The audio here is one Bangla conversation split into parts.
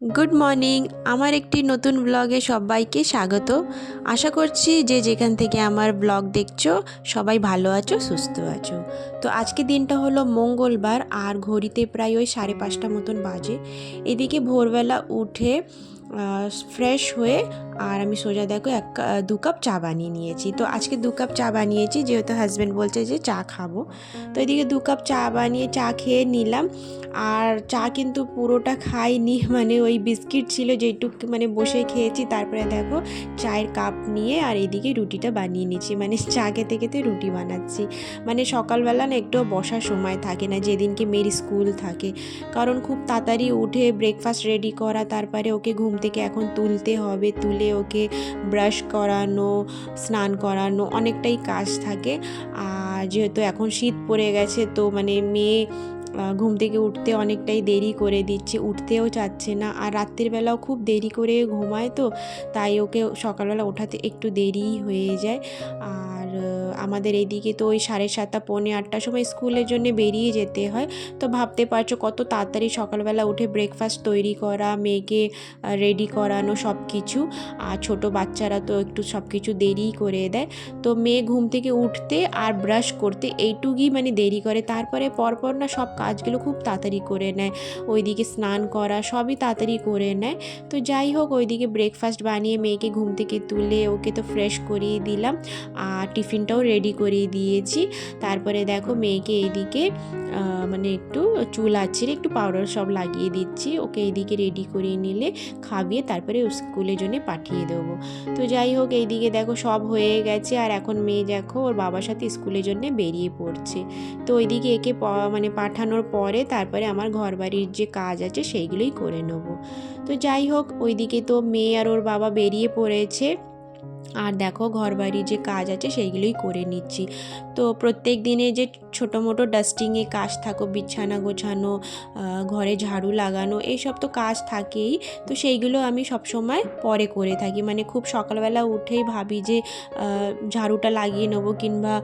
গুড মর্নিং আমার একটি নতুন ব্লগে সবাইকে স্বাগত। আশা করছি যে যেখান থেকে আমার ব্লগ দেখছ, সবাই ভালো আছো, সুস্থ আছো। তো আজকে দিনটা হলো মঙ্গলবার, আর ঘড়িতে প্রায় ওই সাড়ে পাঁচটা মতন বাজে। এদিকে ভোরবেলা উঠে ফ্রেশ হয়ে আর আমি সোজা দেখো এক দু কাপ চা বানিয়ে নিয়েছি। তো আজকে দু কাপ চা বানিয়েছি, যেহেতু হাজব্যান্ড বলছে যে চা খাব। তো এদিকে দু কাপ চা বানিয়ে চা খেয়ে নিলাম। আর চা কিন্তু পুরোটা খাইনি মানে ওই বিস্কিট ছিল যেটুক মানে বসে খেয়েছি। তারপরে দেখো চায়ের কাপ নিয়ে আর এদিকে রুটিটা বানিয়ে নিচ্ছি। মানে চা খেতে খেতে রুটি বানাচ্ছি। মানে সকালবেলা না একটু বসার সময় থাকে না, যেদিনকে মেয়ের স্কুল থাকে। কারণ খুব তাড়াতাড়ি উঠে ব্রেকফাস্ট রেডি করা, তারপরে ওকে ঘুম থেকে এখন তুলতে হবে। তুলে ওকে ব্রাশ করানো, স্নান করানো, অনেকটাই কাজ থাকে। আর যেহেতু এখন শীত পড়ে গেছে, তো মানে মেয়ে ঘুম থেকে উঠতে অনেকটাই দেরি করে দিচ্ছে, উঠতেও চাচ্ছে না। আর রাত্রির বেলাও খুব দেরি করে ঘুমায় তো, তাই ওকে সকালবেলা ওঠাতে একটু দেরিই হয়ে যায়। আর আহ, আমাদের এদিকে তো ওই সাড়ে সাতটা পৌনে আটটার সময় স্কুলের জন্য বেরিয়ে যেতে হয়। তো ভাবতে পারছ কত তাড়াতাড়ি সকালবেলা উঠে ব্রেকফাস্ট তৈরি করা মেয়েকে রেডি করানো সব কিছু আর ছোট বাচ্চারা তো একটু সব কিছু দেরিই করে দেয়। তো মেয়ে ঘুম থেকে উঠতে আর ব্রাশ করতে এইটুকুই মানে দেরি করে। তারপরে পরপর না সব কাজগুলো খুব তাড়াতাড়ি করে নেয়। ওইদিকে স্নান করা সবই তাড়াতাড়ি করে নেয়। তো যাই হোক ওইদিকে ব্রেকফাস্ট বানিয়ে মেয়েকে ঘুম থেকে তুলে ওকে তো ফ্রেশ করিয়ে দিলাম। আর টিফিনটাও রেডি করিয়ে দিয়েছি। তারপরে দেখো মেয়েকে এইদিকে মানে একটু চুল আছড়ে একটু পাউডার সব লাগিয়ে দিচ্ছি। ওকে এইদিকে রেডি করিয়ে নিলে খাবিয়ে তারপরে স্কুলের জন্য পাঠিয়ে দেবো। তো যাই হোক, এইদিকে দেখো সব হয়ে গেছে। আর এখন মেয়ে দেখো ওর বাবার সাথে স্কুলের জন্য বেরিয়ে পড়ছে। তো ওইদিকে একে মানে পাঠানোর পরে তারপরে আমার ঘর বাড়ির যে কাজ আছে সেইগুলোই করে নেব। তো যাই হোক, ওইদিকে তো মেয়ে আর ওর বাবা বেরিয়ে পড়েছে। আর দেখো ঘর বাড়ির যে কাজ আছে সেইগুলোই করে নিচ্ছি। তো প্রত্যেক দিনে যে ছোটো মোটো ডাস্টিংয়ে কাজ থাকো, বিছানা গোছানো ঘরে ঝাড়ু লাগানো, এইসব তো কাজ থাকেই। তো সেইগুলো আমি সবসময় পরে করে থাকি। মানে খুব সকালবেলা উঠেই ভাবি যে ঝাড়ুটা লাগিয়ে নেব কিংবা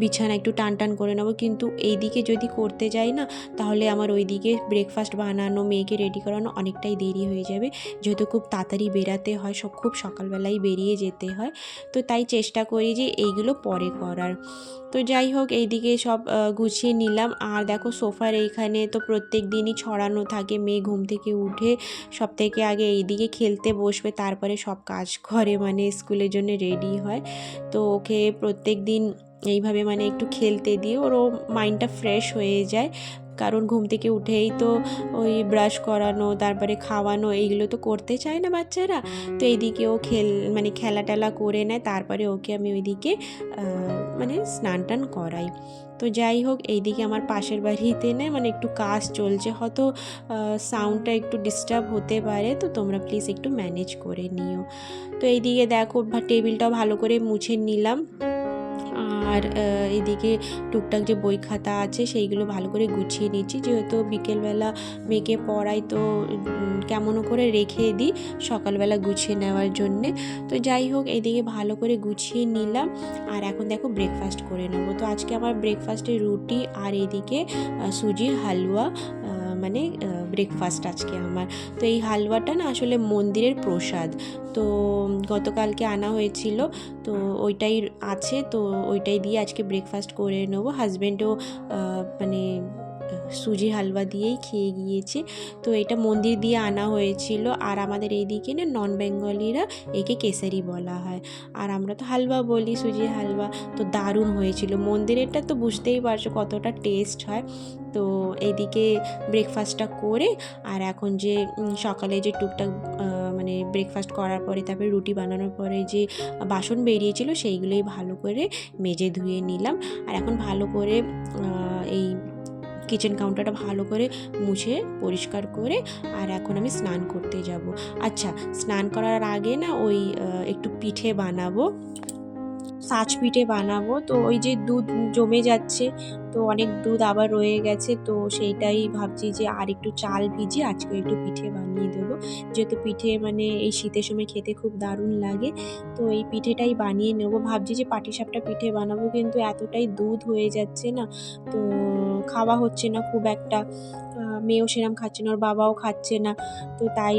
বিছানা একটু টান টান করে নেব। কিন্তু এইদিকে যদি করতে যাই না, তাহলে আমার ওইদিকে ব্রেকফাস্ট বানানো, মেয়েকে রেডি করানো অনেকটাই দেরি হয়ে যাবে। যেহেতু খুব তাড়াতাড়ি বেরাতে হয়, সব খুব সকালবেলাই বেরিয়ে যেতে হয়। তো তাই চেষ্টা করি যে এইগুলো পরে করার। তো যাই হোক, এইদিকে সব গুছিয়ে নিলাম। আর দেখো, সোফার এইখানে তো প্রত্যেক দিনই ছড়ানো থাকে। মেয়ে ঘুম থেকে উঠে সব থেকে আগে এইদিকে খেলতে বসবে। তারপরে সব কাজ করে মানে স্কুলের জন্য রেডি হয়। তো ওকে প্রত্যেক দিন এইভাবে মানে একটু খেলতে দিই ওরও মাইন্ডটা ফ্রেশ হয়ে যায়। কারণ ঘুম থেকে উঠেই তো ওই ব্রাশ করানো, তারপরে খাওয়ানো, এইগুলো তো করতে চায় না বাচ্চারা। তো এইদিকে ও খেল মানে খেলা টেলা করে নেয়। তারপরে ওকে আমি ওইদিকে মানে স্নান টান করাই। তো যাই হোক, এইদিকে আমার পাশের বাড়িতে না মানে একটু কাজ চলছে। হয়তো সাউন্ডটা একটু ডিস্টার্ব হতে পারে, তো তোমরা প্লিজ একটু ম্যানেজ করে নিও। তো এইদিকে দেখো টেবিলটাও ভালো করে মুছে নিলাম। আর এদিকে টুকটাক যে বই খাতা আছে সেইগুলো ভালো করে গুছিয়ে নিচ্ছি। যেহেতু বিকেলবেলা মেয়েকে পড়াই তো কেমনও করে রেখে দিই সকালবেলা গুছিয়ে নেওয়ার জন্যে। তো যাই হোক, এদিকে ভালো করে গুছিয়ে নিলাম আর এখন দেখো ব্রেকফাস্ট করে নেব। তো আজকে আমার ব্রেকফাস্টে রুটি আর এদিকে সুজির হালুয়া মানে ব্রেকফাস্ট আজকে আমার। তো এই হালুয়াটা না আসলে মন্দিরের প্রসাদ। তো গতকালকে আনা হয়েছিল, তো ওইটাই আছে, তো ওইটাই দিয়ে আজকে ব্রেকফাস্ট করে নেব। হাজব্যান্ডও মানে সুজি হালুয়া দিয়েই খেয়ে গিয়েছে। তো এটা মন্দির দিয়ে আনা হয়েছিল। আর আমাদের এইদিকে না নন বেঙ্গলিরা একে কেসারি বলা হয়। আর আমরা তো হালুয়া বলি, সুজি হালুয়া। তো দারুণ হয়েছিল। মন্দিরেরটা তো বুঝতেই পারছ কতটা টেস্ট হয়। তো এইদিকে ব্রেকফাস্টটা করে আর এখন যে সকালে যে টুকটাক মানে ব্রেকফাস্ট করার পরে, তারপরে রুটি বানানোর পরে যে বাসন বেরিয়েছিল, সেইগুলোই ভালো করে মেজে ধুয়ে নিলাম। আর এখন ভালো করে এই কিচেন কাউন্টারটা ভালো করে মুছে, পরিষ্কার করে, আর এখন আমি স্নান করতে যাব। আচ্ছা স্নান করার আগে না ওই একটু পিঠে বানাবো। সাজ পিঠে বানাবো। তো ওই যে দুধ জমে যাচ্ছে তো অনেক দুধ আবার রয়ে গেছে তো সেইটাই ভাবছি যে আর একটু চাল ভিজিয়ে আজকে একটু পিঠে বানিয়ে দেবো। যেহেতু পিঠে মানে এই শীতের সময় খেতে খুব দারুণ লাগে তো এই পিঠেটাই বানিয়ে নেব। ভাবছি যে পাটিসাপটা পিঠে বানাবো কিন্তু এতটাই দুধ হয়ে যাচ্ছে না তো খাওয়া হচ্ছে না খুব একটা। মেয়েও সেরম খাচ্ছে না, ওর বাবাও খাচ্ছে না। তো তাই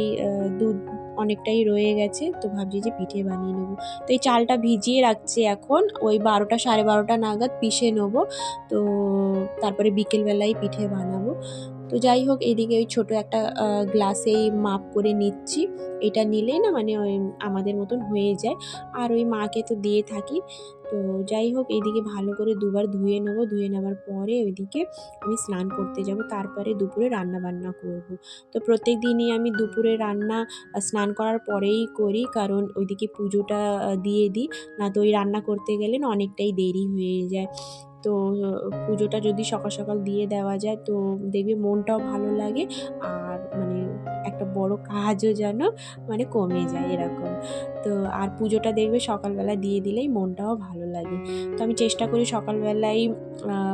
দুধ অনেকটাই রয়ে গেছে। তো ভাবছি যে পিঠে বানিয়ে নেব। তো এই চালটা ভিজিয়ে রাখছি এখন। ওই বারোটা, সাড়ে বারোটা নাগাদ পিষে নেব। তো তারপরে বিকেলবেলায় পিঠে বানাবো। তো যাই হোক, এদিকে ওই ছোটো একটা গ্লাসেই মাপ করে নিচ্ছি। এটা নিলেই না মানে ওই আমাদের মতন হয়ে যায়। আর ওই মাকে তো দিয়ে থাকি। তো যাই হোক এইদিকে ভালো করে দুবার ধুয়ে নেব। ধুয়ে নেওয়ার পরে ওইদিকে আমি স্নান করতে যাব। তারপরে দুপুরে রান্না বান্না করব। তো প্রত্যেক দিনই আমি দুপুরে রান্না স্নান করার পরেই করি। কারণ ওইদিকে পুজোটা দিয়ে দিই। না তো ওই রান্না করতে গেলে না অনেকটাই দেরি হয়ে যায়। তো, পুজোটা যদি সকাল সকাল দিয়ে দেওয়া যায়, তো দেখবে মনটাও ভালো লাগে। আর মানে একটা বড় কাজও যেন মানে কমে যায় এরকম। তো আর পুজোটা দেখবে সকালবেলা দিয়ে দিলেই মনটাও ভালো লাগে। তো আমি চেষ্টা করি সকালবেলায়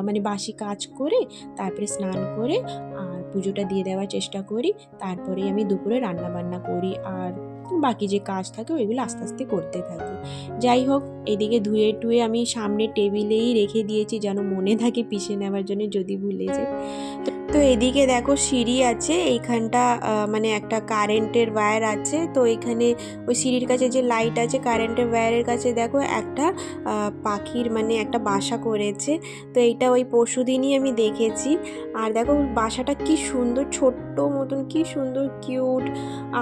মানে বাসি কাজ করে, তারপরে স্নান করে আর পুজোটা দিয়ে দেওয়ার চেষ্টা করি। তারপরেই আমি দুপুরে রান্না বান্না করি। আর বাকি যে কাজ থাকে ওইগুলো আস্তে আস্তে করতে থাকি। যাই হোক, এদিকে ধুয়ে টুয়ে আমি সামনে টেবিলেই রেখে দিয়েছি যেন মনে থাকে পিছিয়ে নেওয়ার জন্য, যদি ভুলে যাই। তো- তো এদিকে দেখো সিঁড়ি আছে, এইখানটা মানে একটা কারেন্টের ওয়্যার আছে। তো এখানে ওই সিঁড়ির কাছে যে লাইট আছে, কারেন্টের ওয়্যারের কাছে দেখো একটা পাখির মানে একটা বাসা করেছে। তো এইটা ওই দিনই আমি দেখেছি। আর দেখো বাসাটা কি সুন্দর, ছোট্ট মতন, কি সুন্দর, কিউট।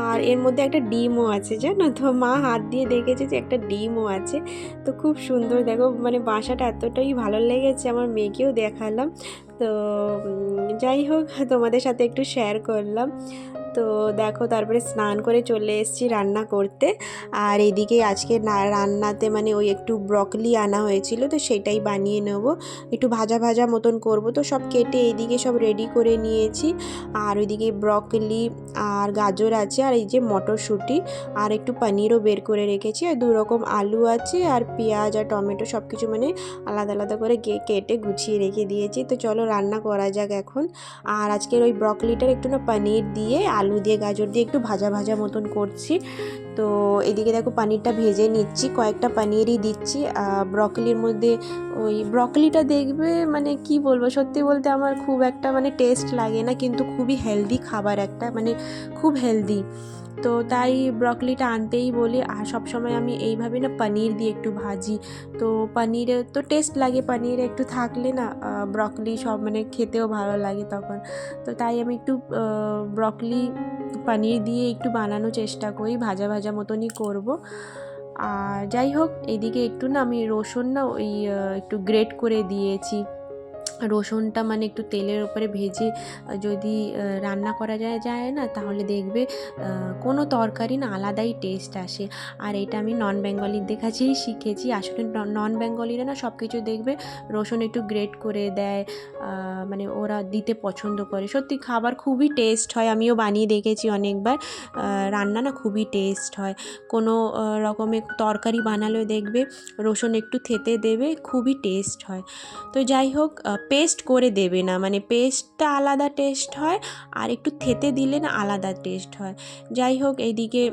আর এর মধ্যে একটা ডিমও আছে, জানো তো? মা হাত দিয়ে দেখেছে যে একটা ডিমও আছে। তো খুব সুন্দর, দেখো মানে বাসাটা এতটাই ভালো লেগেছে, আমার মেয়েকেও দেখালাম। তো যাই হোক তোমাদের সাথে একটু শেয়ার করলাম। তো দেখো তারপরে স্নান করে চলে এসেছি রান্না করতে। আর এদিকে আজকে না- রান্নাতে মানে ওই একটু ব্রকলি আনা হয়েছিল, তো সেটাই বানিয়ে নেব। একটু ভাজা ভাজা মতন করব, তো সব কেটে এইদিকে সব রেডি করে নিয়েছি। আর ওইদিকে ব্রকলি আর গাজর আছে, আর এই যে মটরশুঁটি, আর একটু পনিরও বের করে রেখেছি। আর দু রকম আলু আছে, আর পেঁয়াজ আর টমেটো সব কিছু মানে আলাদা আলাদা করে কেটে গুছিয়ে রেখে দিয়েছি। তো চলো রান্না করা যাক এখন। আর আজকের ওই ব্রকলিটার একটু না পনির দিয়ে আলু দিয়ে, গাজর দিয়ে একটু ভাজা ভাজা মতন করছি। তো এদিকে দেখো পনিরটা ভেজে নিচ্ছি, কয়েকটা পনিরই দিচ্ছি। ব্রকলির মধ্যে ওই ব্রকলিটা দেখবে মানে কি বলব, সত্যি বলতে আমার খুব একটা মানে টেস্ট লাগে না, কিন্তু খুবই হেলদি খাবার একটা মানে খুব হেলদি। তো তাই ব্রকলিটা আনতেই বলি, আর সবসময় আমি এইভাবে না পনির দিয়ে একটু ভাজি। তো পনিরে তো টেস্ট লাগে, পনির একটু থাকলে না ব্রকলি সব মানে খেতেও ভালো লাগে তখন। তো তাই আমি একটু ব্রকলি পনির দিয়ে একটু বানানোর চেষ্টা করি, ভাজা ভাজা মতনই করব। আর যাই হোক এদিকে একটু না আমি রসুন না ওই একটু গ্রেট করে দিয়েছি। রসুনটা মানে একটু তেলের উপরে ভেজে যদি রান্না করা যায় যায় না, তাহলে দেখবে কোনো তরকারি না আলাদাই টেস্ট আসে। আর এটা আমি নন বেঙ্গলির কাছেই শিখেছি। আসলে নন বেঙ্গলিরা না সব কিছু দেখবে, রসুন একটু গ্রেট করে দেয় মানে ওরা দিতে পছন্দ করে। সত্যি খাবার খুবই টেস্ট হয়, আমিও বানিয়ে দেখেছি অনেকবার। রান্না না খুবই টেস্ট হয়। কোনো রকমের তরকারি বানালেও দেখবে, রসুন একটু থেতে দেবে, খুবই টেস্ট হয়। তো যাই হোক পেস্ট করে দেবে না। মানে পেস্টটা আলাদা টেস্ট হয় আর একটু থেতে দিলে না আলাদা টেস্ট হয়। যাই হোক, এইদিকে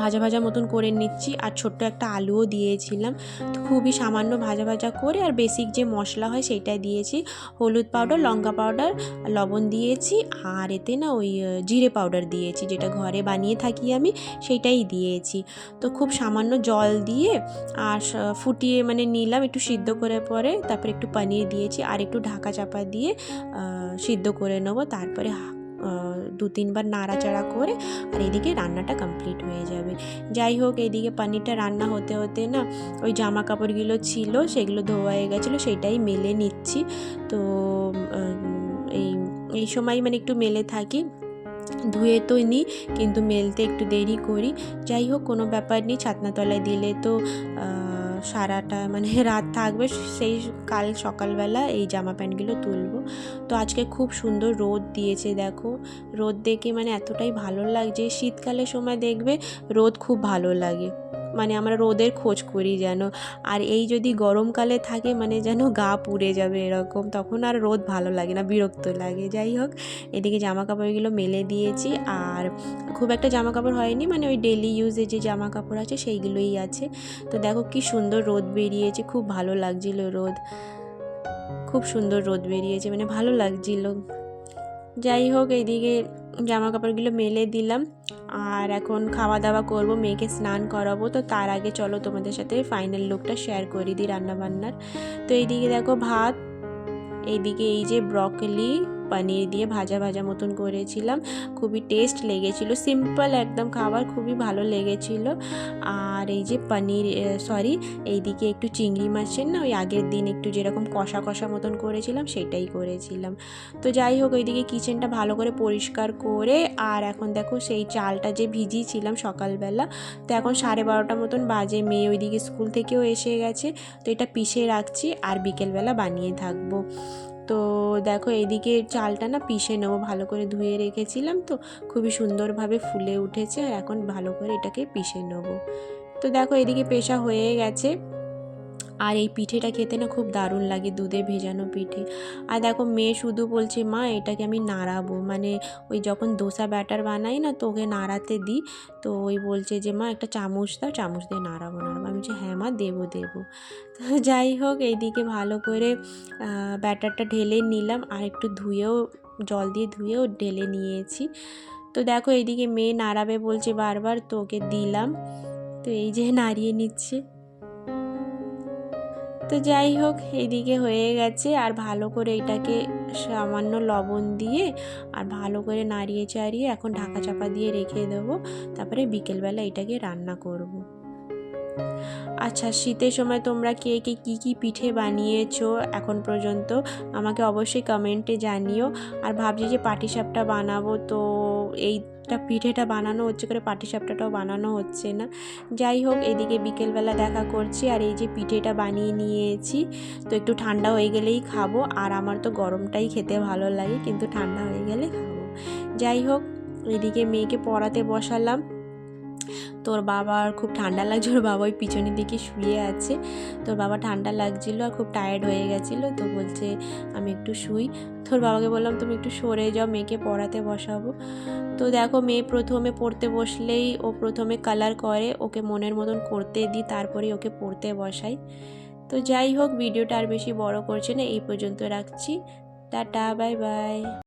ভাজা ভাজা মতন করে নিচ্ছি আর ছোট্ট একটা আলুও দিয়েছিলাম। তো খুবই সামান্য ভাজা ভাজা করে আর বেসিক যে মশলা হয় সেইটাই দিয়েছি। হলুদ পাউডার লঙ্কা পাউডার লবণ দিয়েছি আর এতে না ওই জিরে পাউডার দিয়েছি যেটা ঘরে বানিয়ে থাকি আমি সেইটাই দিয়েছি। তো খুব সামান্য জল দিয়ে আর ফুটিয়ে মানে নিলাম একটু সিদ্ধ করে পরে, তারপরে একটু পনির দিয়েছি আর একটু ঢাকা চাপা দিয়ে সিদ্ধ করে নেব, তারপরে দু তিনবার নাড়াচাড়া করে আর এদিকে রান্নাটা কমপ্লিট হয়ে যাবে। যাই হোক, এদিকে পনিরটা রান্না হতে হতে না ওই জামা কাপড়গুলো ছিল, সেগুলো ধোয়া হয়ে গেছিল, সেটাই মেলে নিচ্ছি। তো এই এই সময় মানে একটু মেলে থাকি, ধুয়ে তো নিই, কিন্তু মেলতে একটু দেরি করি। যাই হোক, কোনো ব্যাপার নেই, ছাতনাতলায় দিলে তো সারাটা মানে রাত থাকবে, সেই কাল সকালবেলা এই জামা প্যান্টগুলো তুলবো। তো আজকে খুব সুন্দর রোদ দিয়েছে দেখো। রোদ দেখে মানে এতটাই ভালো লাগছে, শীতকালের সময় দেখবে রোদ খুব ভালো লাগে। মানে আমরা রোদের খোঁজ করি যেন। আর এই যদি গরমকালে থাকে মানে যেন গা পুড়ে যাবে এরকম, তখন আর রোদ ভালো লাগে না, বিরক্ত লাগে। যাই হোক, এদিকে জামা কাপড়গুলো মেলে দিয়েছি। আর খুব একটা জামা কাপড় হয়নি মানে ওই ডেলি ইউজে যে জামা কাপড় আছে সেইগুলোই আছে। তো দেখো কি সুন্দর রোদ বেরিয়েছে, খুব ভালো লাগছিল রোদ। খুব সুন্দর রোদ বেরিয়েছে মানে ভালো লাগছিল। যাই হোক এইদিকে জামা কাপড়গুলো মেলে দিলাম। আর এখন খাওয়া দাওয়া করব, মেয়েকে স্নান করাবো। তো তার আগে চলো তোমাদের সাথে ফাইনাল লুকটা শেয়ার করে দিই রান্নাবান্নার। তো এইদিকে দেখো ভাত, এইদিকে এই যে ব্রকলি পনির দিয়ে ভাজা ভাজা মতন করেছিলাম। খুবই টেস্ট লেগেছিল সিম্পল একদম খাবার খুবই ভালো লেগেছিল। আর এই যে পনির সরি এইদিকে একটু চিংড়ি মাছের না ওই আগের দিন একটু যেরকম কষা কষা মতন করেছিলাম, সেটাই করেছিলাম। তো যাই হোক, ওইদিকে কিচেনটা ভালো করে পরিষ্কার করে আর এখন দেখো সেই চালটা যে ভিজিয়েছিলাম সকালবেলা, তো এখন সাড়ে বারোটা মতন বাজে, মেয়ে ওইদিকে স্কুল থেকেও এসে গেছে, তো এটা পিষে রাখছি আর বিকেলবেলা বানিয়ে থাকব। তো দেখো এদিকে চালটা না পিষে নেব ভালো করে ধুয়ে রেখেছিলাম তো খুবই সুন্দরভাবে ফুলে উঠেছে আর এখন ভালো করে এটাকে পিষে নেব। তো দেখো এদিকে পেশা হয়ে গেছে। আর এই পিঠেটা খেতে না খুব দারুণ লাগে, দুধে ভেজানো পিঠে। আর দেখো, মেয়ে শুধু বলছে, মা, এটাকে আমি নাড়াবো। মানে ওই যখন দোসা ব্যাটার বানাই না, তো ওকে নাড়াতে দিই। তো ওই বলছে যে, মা, একটা চামচ দাও, চামচ দিয়ে নাড়াবো নাড়াবো। আমি বলছি হ্যাঁ মা, দেবো দেবো। তো যাই হোক, এইদিকে ভালো করে ব্যাটারটা ঢেলে নিলাম। আর একটু ধুয়েও, জল দিয়ে ধুয়েও ঢেলে নিয়েছি। তো দেখো, এইদিকে মেয়ে নাড়াবে বলছে বারবার, তো ওকে দিলাম। তো এই যে নাড়িয়ে নিচ্ছে। তো যাই হোক এইদিকে হয়ে গেছে আর ভালো করে এটাকে সামান্য লবণ দিয়ে আর ভালো করে নাড়িয়ে চাড়িয়ে এখন ঢাকা চাপা দিয়ে রেখে দেবো তারপরে বিকেলবেলা এটাকে রান্না করব। আচ্ছা শীতের সময় তোমরা কে কে কী কী পিঠে বানিয়েছো এখন পর্যন্ত? আমাকে অবশ্যই কমেন্টে জানিও। আর ভাবছি যে পাটিসাপটা বানাবো, তো এই একটা পিঠেটা বানানো হচ্ছে করে পাটিসাপটাটাও বানানো হচ্ছে না। যাই হোক, এদিকে বিকেলবেলা দেখা করছি আর এই যে পিঠেটা বানিয়ে নিয়েছি, তো একটু ঠান্ডা হয়ে গেলেই খাব। আর আমার তো গরমটাই খেতে ভালো লাগে, কিন্তু ঠান্ডা হয়ে গেলে খাব। যাই হোক, এদিকে মেয়েকে পড়াতে বসালাম। তোর বাবার খুব ঠান্ডা লাগছে ওর বাবা ওই পিছনের দিকে শুয়ে আছে। তোর বাবা ঠান্ডা লাগছিল আর খুব টায়ার্ড হয়ে গেছিল, তো বলছে, আমি একটু শুই। তোর বাবাকে বললাম, তুমি একটু সরে যাও, মেয়েকে পড়াতে বসাবো। তো দেখো, মেয়ে প্রথমে পড়তে বসলেই ও প্রথমে কালার করে, ওকে মনের মতন করতে দিই, তারপরেই ওকে পড়তে বসাই। তো যাই হোক, ভিডিওটা আর বেশি বড় করছে না, এই পর্যন্ত রাখছি। Tata bye bye